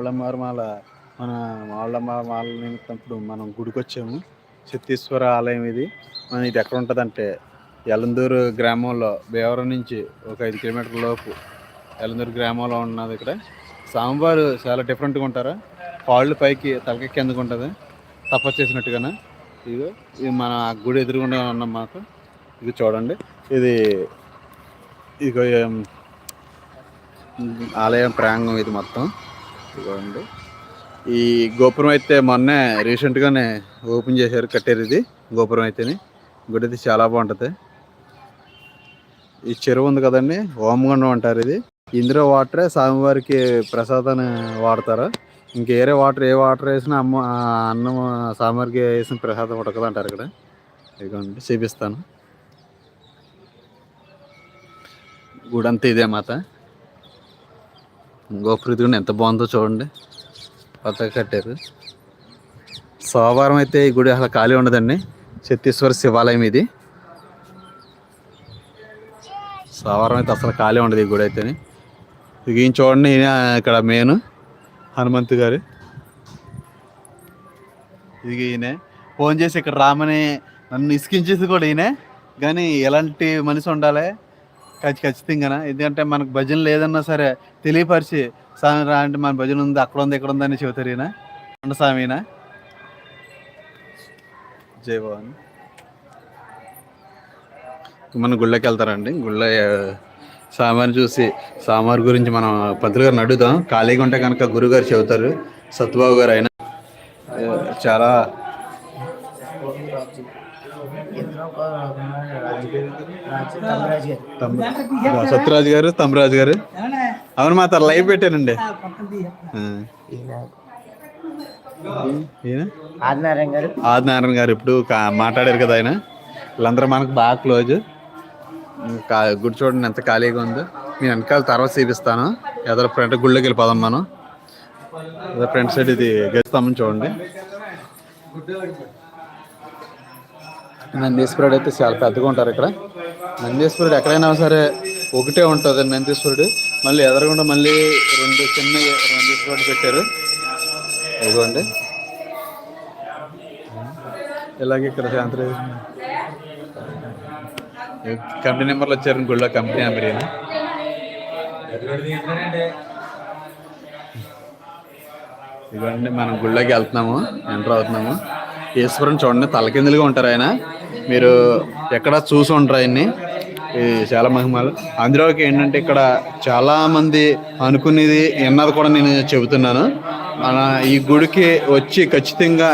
వాళ్ళమాల మన వాళ్ళమాల నిమిత్తప్పుడు మనం గుడికి వచ్చాము సిద్ధేశ్వర ఆలయం ఇది. మన ఇది ఎక్కడ ఉంటుందంటే ఎలందూరు గ్రామంలో బేవరం నుంచి ఒక ఐదు కిలోమీటర్ల లోపు ఎలందూరు గ్రామంలో ఉన్నది ఇక్కడ. సాంబారు చాలా డిఫరెంట్గా ఉంటారు. కాళ్ళు పైకి తలకి కిందకు ఉంటుంది. తపస్సు చేసినట్టుగానే. ఇది ఇది మన గుడి ఎదురుగుండా ఉన్నాం మాకు. ఇది చూడండి. ఇది ఇక ఆలయం ప్రాంగం ఇది మొత్తం. చూడండి ఈ గోపురం అయితే మొన్నే రీసెంట్గానే ఓపెన్ చేశారు కట్టారు ఇది గోపురం అయితేని. గుడి అయితే చాలా బాగుంటుంది. ఈ చెరువు ఉంది కదండి ఓమగుండం అంటారు ఇది. ఇందులో వాటరే స్వామివారికి ప్రసాదాన్ని వాడతారు. ఇంకేరే వాటర్ ఏ వాటర్ వేసినా అమ్మ అన్నం స్వామివారికి వేసిన ప్రసాదం ఉడకదు అంటారు ఇక్కడ. ఇదిగోండి చూపిస్తాను. గుడంతా ఇదే మాత. గోపురం కూడా ఎంత బాగుందో చూడండి. కొత్తగా కట్టారు. సోమవారం అయితే ఈ గుడి అసలు ఖాళీ ఉండదండి. ఛత్తీశ్వర శివాలయం ఇది. సోమవారం అయితే అసలు ఖాళీ ఉండదు ఈ గుడి అయితే ఇక ఈయన చూడండి ఈయన ఇక్కడ మెయిన్ హనుమంతు గారు. ఇది ఈయనే. ఫోన్ చేసి ఇక్కడ రామని నన్ను ఇసుకించేసి కూడా ఈయనే. కానీ ఎలాంటి మనిషి ఉండాలి. ఖచ్చితంగా ఎందుకంటే మనకు భజన లేదన్నా సరే తెలియపరిచి స్వామి రా అంటే మన భజన ఉంది అక్కడ ఉంది ఇక్కడ ఉంది అని చెబుతారు ఈయన ఉండ స్వామి జై మన గుళ్ళకి వెళ్తారండి. గుళ్ళ సామాన్ చూసి సామార్ గురించి మనం పంతులు గారిని అడుగుతాం ఖాళీగా ఉంటే కనుక గురుగారు చెబుతారు. సత్బాబు గారు ఆయన చాలా సత్యరాజు గారు తమ్మరాజు గారు. అవును మా తన లైవ్ పెట్టానండి ఆదినారాయణ గారు. ఆదినారాయణ గారు ఇప్పుడు మాట్లాడారు కదా ఆయన. వీళ్ళందరూ మనకు బాగా క్లోజ్. గుడి చూడండి ఎంత ఖాళీగా ఉందో. నేను వెనకాల తర్వాత చూపిస్తాను. ఎదర ఫ్రంట్ గుళ్ళోకి వెళ్ళిపోదాం మనం. ఫ్రంట్ సైడ్ ఇది గెలుస్తామని చూడండి. నందీశ్వరుడు అయితే చాలా పెద్దగా ఉంటారు ఇక్కడ. నందీశ్వరుడు ఎక్కడైనా సరే ఒకటే ఉంటుంది నందీశ్వరుడు. మళ్ళీ ఎదరకుండా మళ్ళీ రెండు చిన్న నందీశ్వరుడు పెట్టారు. ఇదిగోండి. ఇలాగే ఇక్కడ శాంతి కంపెనీ నెంబర్లు వచ్చారు గుళ్ళో కంపెనీ నెంబర్ ఇదిగోండి మనం గుళ్ళోకి వెళ్తున్నాము. ఎంటర్ అవుతున్నాము. ఈశ్వరుని చూడండి తలకిందులుగా ఉంటారు ఆయన. మీరు ఎక్కడ చూసి ఉంటారు ఆయన్ని చాలా మహిమలు. అందులోకి ఏంటంటే ఇక్కడ చాలామంది అనుకునేది విన్నది కూడా నేను చెబుతున్నాను. మన ఈ గుడికి వచ్చి ఖచ్చితంగా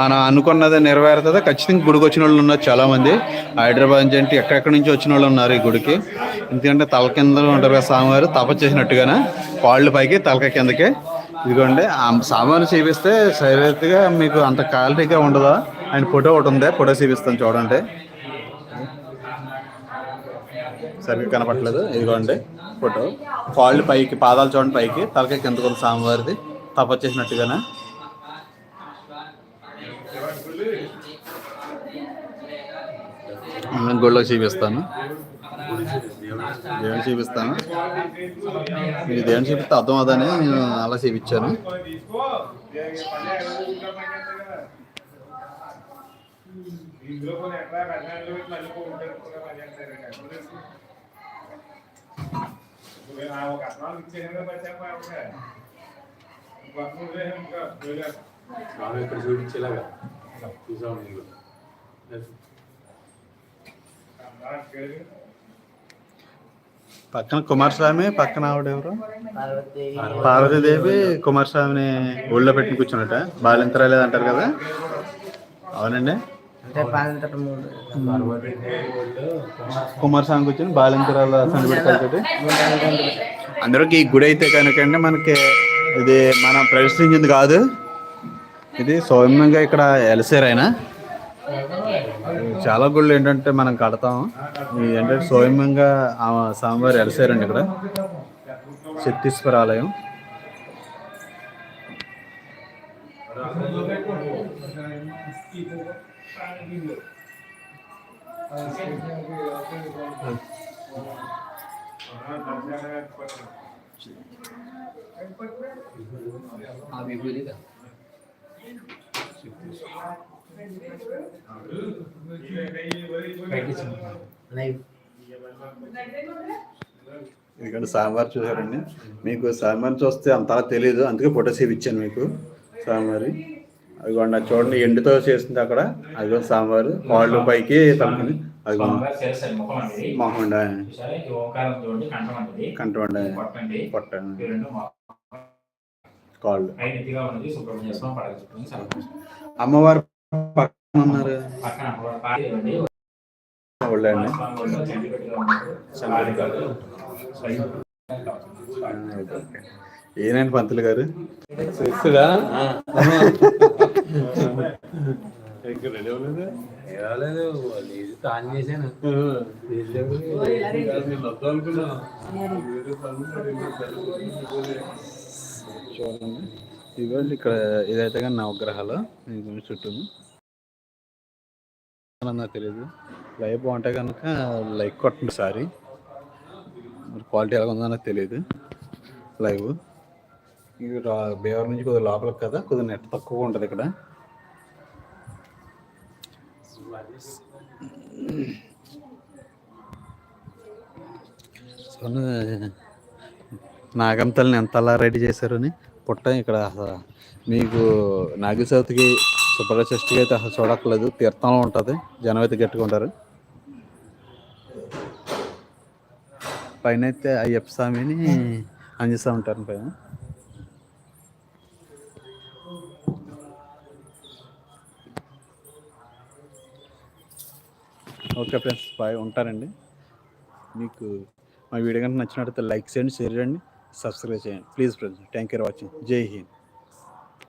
మనం అనుకున్నది నెరవేరుతుందో. ఖచ్చితంగా గుడికి వచ్చిన వాళ్ళు ఉన్నారు చాలామంది. హైదరాబాద్ నుంచి అంటే ఎక్కడెక్కడి నుంచి వచ్చిన వాళ్ళు ఉన్నారు ఈ గుడికి. ఎందుకంటే తల కింద ఉంటారు కదా స్వామివారు తప చేసినట్టుగానే కాళ్ళు పైకి తలక కిందకి. ఇదిగోండి ఆ సామాను చూపిస్తే సైలెంట్గా మీకు అంత క్వాలిటీగా ఉండదా? ఆయన ఫోటో ఒకటి ఉంది. ఫోటో చూపిస్తాను చూడండి. సరిగ్గా కనపట్లేదు ఇదిగోండి ఫోటో. కాళ్ళు పైకి పాదాలు చూడండి పైకి. తలకి కింద కొంత స్వామివారిది. తప చేసినట్టుగానే నేను గుళ్ళో చూపిస్తాను. దేవుని చూపిస్తాను. మీరు దేవుని చూపిస్తే అర్థం అవుదని నేను అలా చూపించాను. స్వామి ఇక్కడ చూపించేలాగా. చూసాం నేను పక్కన కుమారస్వామి పక్కన ఆవిడ ఎవరు? పార్వతి. పార్వతీదేవి కుమారస్వామిని ఊళ్ళో పెట్టి కూర్చున్నట బాలింతరాలేదు అంటారు కదా. అవునండి. కుమార్ పాలంతట వచ్చిన కుమారస్వామి కూర్చొని అందరికి ఈ గుడి అయితే కనుకండి మనకి. ఇది మనం ప్రవేశించింది కాదు. ఇది సౌమ్యంగా ఇక్కడ ఎలసారు ఆయన చాలా గుళ్ళు ఏంటంటే మనం కడతాం. ఏంటంటే సౌమ్యంగా స్వామివారు ఎలసారండి ఇక్కడ. శక్తీశ్వర ఆలయం. లైవ్ ఎందుకంటే సాంబార్ చూసారండి మీకు సాంబార్ చూస్తే అంతలా తెలియదు అందుకే ఫోటో సేవ్ ఇచ్చాను మీకు. సాంబారి. అదిగోండి అది చూడండి ఎండుతో చేసింది అక్కడ. అదిగో సాంబారు. కాళ్ళు పైకి ముఖం అండి మొహండ పొట్టండి కాళ్ళు. అమ్మవారు పక్కన ఉన్నారు. ఏనండి పంతులు గారు? చేస్తుడా ఏవాలేదు లేదు తాను చేశాను చూడండి ఇదిగోండి ఇక్కడ ఇదైతే కానీ నవగ్రహాలు చుట్టూ నాకు తెలియదు లైవ్ బాగుంటే కనుక లైక్ కొట్టండి సారీ మరి క్వాలిటీ ఎలా ఉందో నాకు తెలియదు లైవ్ బేవర్ నుంచి కొద్దిగా లోపలికి కదా కొద్దిగా నెట్ తక్కువ ఉంటుంది ఇక్కడ. సో నాగంతల్ని ఎంతలా రెడీ చేశారని పుట్ట ఇక్కడ మీకు నాగ చవితికి షష్ఠికి అయితే అసలు చూడక్కర్లేదు. తీర్థంలో ఉంటుంది. జనం అయితే గట్టిగా ఉంటారు. పైన అయితే అయ్యప్ప స్వామిని అంజస్తా ఉంటారు పైన. Okay friends bye. ఉంటారండి మీకు మా వీడియో కనుక నచ్చినట్లయితే లైక్ చేయండి షేర్ చేయండి సబ్స్క్రైబ్ చేయండి. Please friends thank you for watching. జై హింద్.